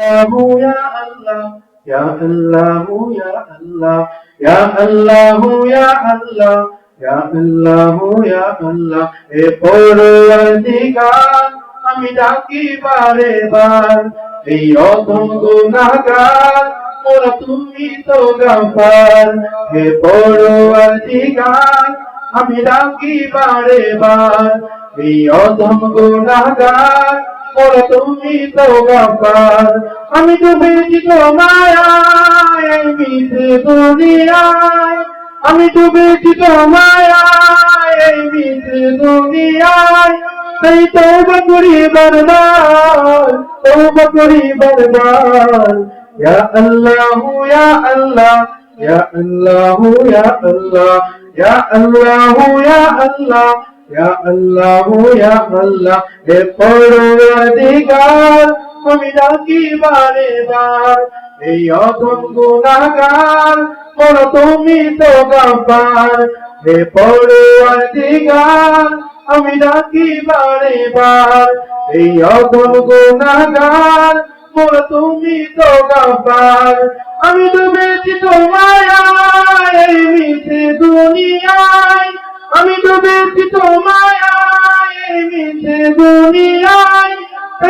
الله يا الله يا الله يا الله يا الله يا الله يا الله يا الله এ পরওয়ারদিগার আমি ডাকি বারে বার এই অধম গুনাহগার মোরা তুমি তো গাফার হে পরওয়ারদিগার আমি ডাকি বারে বার। এই অধম গুনাহগার মোরা তুমি তো গাফার আমি ডুবেছি তোমায় এই মিছে দুনিয়ায়। আমি ডুবেছি তোমায় এই মিছে দুনিয়ায়। তাই তওবা করি বারবার, তওবা করি ইয়া আল্লাহ ইয়া আল্লাহ ইয়া আল্লাহ ইয়া আল্লাহ। ইয়া আল্লাহ ইয়া আল্লাহ ইয়া আল্লাহ ইয়া আল্লাহ হে পরওয়ারদিগার আমি ডাকি বারে এই অধম গুনাহগার তুমি তো হে পরওয়ারদিগার আমি এই তুমি তো আমি ডুবেছি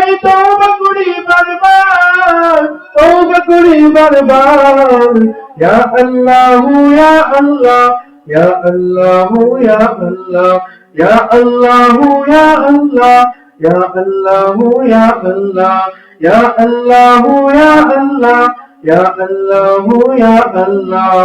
এই তওবা করি বারবার তওবা করি বারবার। ইয়া আল্লাহ ইয়া আল্লাহ ইয়া আল্লাহ ইয়া আল্লাহ ইয়া আল্লাহ ইয়া আল্লাহ ইয়া আল্লাহ ইয়া আল্লাহ ইয়া আল্লাহ ইয়া আল্লাহ ইয়া আল্লাহ ইয়া আল্লাহ।